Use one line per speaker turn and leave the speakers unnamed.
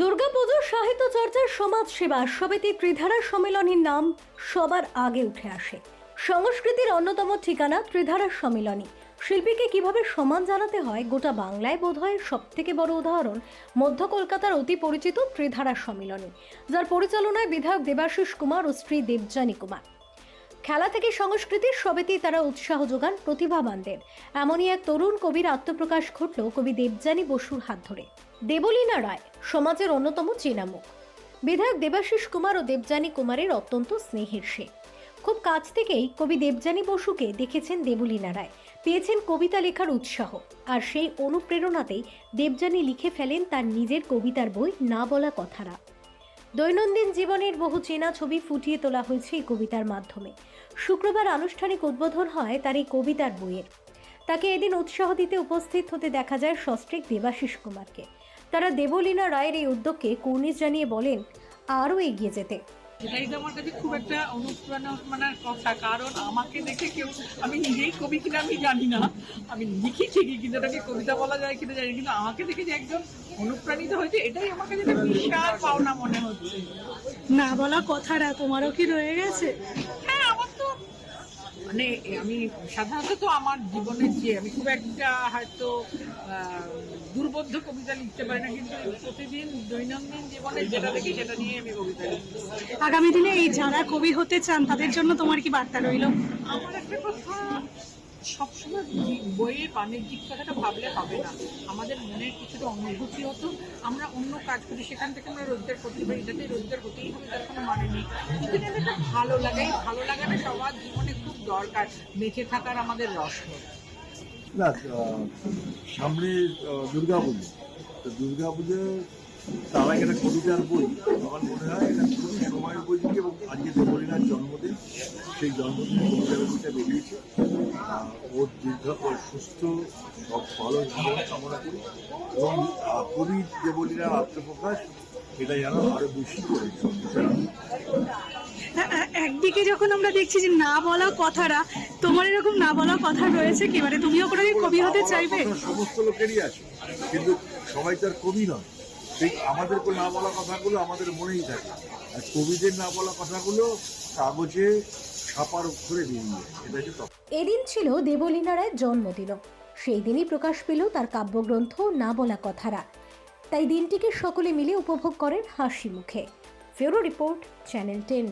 দুর্গাপুজোর সাহিত্য চর্চার সমাজ সেবা সবেতে ত্রিধারা সম্মেলনের নাম সবার আগে উঠে আসে। সংস্কৃতির অন্যতম ঠিকানা ত্রিধারা সম্মেলনী। শিল্পীকে কীভাবে সম্মান জানাতে হয় গোটা বাংলায় বোধহয় সব থেকে বড় উদাহরণ মধ্য কলকাতার অতি পরিচিত ত্রিধারা সম্মেলনী, যার পরিচালনায় বিধায়ক দেবাশিস কুমার ও স্ত্রী দেবযানী কুমার। খেলা থেকে সংস্কৃতির সবেতেই তারা উৎসাহ যোগান প্রতিভাবানদের। এমনই এক তরুণ কবির আত্মপ্রকাশ ঘটল কবি দেবযানী বসুর হাত ধরে। দেবলীনা রায়, সমাজের অন্যতম চেনামুখ। বিধায়ক দেবাশিস কুমার ও দেবযানী কুমারের অত্যন্ত স্নেহের সে। খুব কাছ থেকেই কবি দেবযানী বসুকে দেখেছেন দেবলীনা রায়। পেয়েছেন কবিতা লেখার উৎসাহ। আর সেই অনুপ্রেরণাতেই দেবযানী লিখে ফেলেন তার নিজের কবিতার বই না বলা কথারা। দৈনন্দিন জীবনের বহু চেনা ছবি ফুটিয়ে তোলা হয়েছে এই কবিতার মাধ্যমে। শুক্রবার আনুষ্ঠানিক উদ্বোধন হয় তার এই কবিতার বইয়ের। তাকে এদিন উৎসাহ দিতে উপস্থিত হতে দেখা যায় সস্ত্রিক দেবাশিস কুমারকে। তারা দেবলীনা রায়ের এই উদ্যোগকে কর্নিশ জানিয়ে বলেন আরও এগিয়ে যেতে।
তো আমার কাছে খুব একটা অনুপ্রেরণার কথা কারণ আমাকে দেখে কেউ আমি নিজেই কবি কিনা আমি জানি না। আমি লিখি ঠিকই কিন্তু এটাকে কবিতা বলা যায় কিনা জানি কিন্তু আমাকে দেখে যে একজন অনুপ্রাণিত হয়েছে এটাই আমার কাছে বিশাল পাওনা মনে হচ্ছে।
না বলা কথাটা তোমারও কি রয়ে গেছে?
হ্যাঁ মানে আমি সাধারণত তো আমার জীবনের যে আমি খুব একটা হয়তো দুর্বোধ্য কবিতা লিখতে পারি না কিন্তু প্রতিদিন দৈনন্দিন জীবনে যেটা দেখি সেটা নিয়ে আমি কবিতা লিখি।
আগামী দিনে এই যারা কবি হতে চান তাদের জন্য তোমার কি বার্তা রইল?
আমার একটা কথা সবসময় বই- বইয়ের বাণিজ্যিক কথাটা ভাবলে হবে না। আমাদের মনের কিছুটা অনুভূতি হতো আমরা অন্য কাজ করি সেখান থেকে আমরা রোজগার করতে পারি এটাতে রোজগার হতেই হবে তার কোনো মানে নেই। কিন্তু একটা ভালো লাগে এই ভালো লাগাটা সবার জীবনে দরকার বেঁচে থাকার আমাদের রসদ
না সামনে দুর্গা পুজো। তো দুর্গা পুজো, তার আগে একটা কবিতার বই আমার মনে হয় এটা খুবই সময় উপযোগী এবং আজকে দেবলীনার জন্মদিন, সেই জন্মদিনে কবিতার বইটা বেরিয়েছে। ওর দীর্ঘ সুস্থ ভালো জীবন কামনা করি। এবং কবি দেবলীনার আত্মপ্রকাশ এটা যেন আরও বেশি করে
একদিকে যখন আমরা দেখছি যে না বলা কথাটা তোমার এরকম না বলা কথা রয়েছে কি? মানে তুমিও কোনো কবি হতে চাইবে?
সমস্ত লোকেরই আছে কিন্তু সবাই তো আর কবি নয় সেই আমাদের না বলা কথাগুলো আমাদের মনেই থাকে। আর কবিদের না বলা কথাগুলো কাগজে ছাপার অক্ষরে যায়। এটা হচ্ছে।
এদিন ছিল দেবলীনা রায়ের জন্মদিন। সেই দিনই প্রকাশ পেল তার কাব্যগ্রন্থ না বলা কথারা। তাই দিনটিকে সকলে মিলে উপভোগ করেন হাসি মুখে। ফেরো রিপোর্ট চ্যানেল টেন।